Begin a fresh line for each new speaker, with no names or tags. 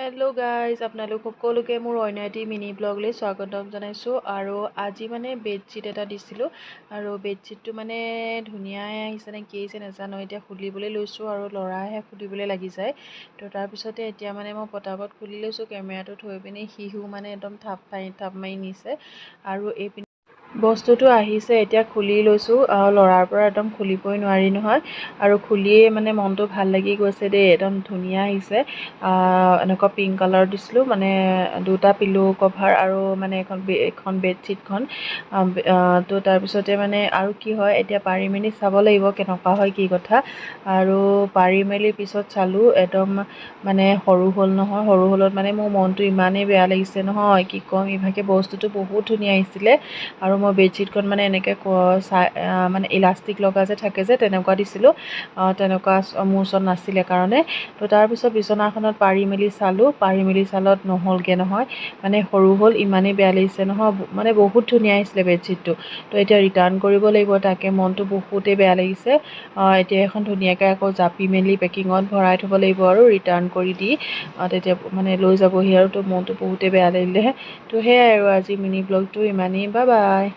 Hello guys আপোনালোক সকলোকে মোৰ অন্য এটি মিনি ব্লগলৈ স্বাগতম জনাইছোঁ। আৰু আজি মানে বেডশ্বীট এটা দিছিলোঁ। আৰু বেডশ্বীটটো মানে ধুনীয়াই আহিছে নে কি আহিছে নাজানো। এতিয়া খুলিবলৈ লৈছোঁ আৰু ল'ৰাইহে খুলিবলৈ লাগি যায়। তো তাৰপিছতে এতিয়া মানে মই পটাপট খুলি লৈছোঁ। কেমেৰাটো থৈ পিনি সিও মানে একদম থাপ মাৰি থাপ মাৰি নিছে। আৰু এইপিনে বস্তুটো আহিছে এতিয়া খুলি লৈছোঁ ল'ৰাৰ পৰা একদম খুলিবই নোৱাৰি নহয়। আৰু খুলিয়েই মানে মনটো ভাল লাগি গৈছে দেই একদম ধুনীয়া আহিছে। এনেকুৱা পিংক কালাৰ দিছিলোঁ মানে দুটা পিল' কভাৰ আৰু মানে এখন এখন বেডশ্বীটখন তো তাৰপিছতে মানে আৰু কি হয় এতিয়া পাৰি মেলি চাব লাগিব কেনেকুৱা হয় কি কথা। আৰু পাৰি মেলি পিছত চালোঁ একদম মানে সৰু হ'ল নহয় সৰু হ'লত মানে মোৰ মনটো ইমানেই বেয়া লাগিছে নহয় কি ক'ম ইভাগে বস্তুটো বহুত ধুনীয়া আহিছিলে। আৰু মই বেডশ্বীটখন মানে এনেকৈ চাই মানে ইলাষ্টিক লগা যে থাকে যে তেনেকুৱা দিছিলোঁ। তেনেকুৱা মোৰ ওচৰত নাছিলে কাৰণে। তো তাৰপিছত বিচনাখনত পাৰি মেলি চালোঁ। পাৰি মেলি চালত নহ'লগৈ নহয়। মানে সৰু হ'ল ইমানেই বেয়া লাগিছে নহয়। মানে বহুত ধুনীয়া আহিছিলে বেডশ্বীটটো। তো এতিয়া ৰিটাৰ্ণ কৰিব লাগিব। তাকে মনটো বহুতেই বেয়া লাগিছে। এতিয়া এখন ধুনীয়াকৈ আকৌ জাপি মেলি পেকিঙত ভৰাই থ'ব লাগিব আৰু ৰিটাৰ্ণ কৰি দি তেতিয়া মানে লৈ যাবহি আৰু। তো মনটো বহুতেই বেয়া লাগিলে তো সেয়াই আৰু আজি মিনি ব্লগটো ইমানেই। বা বাই।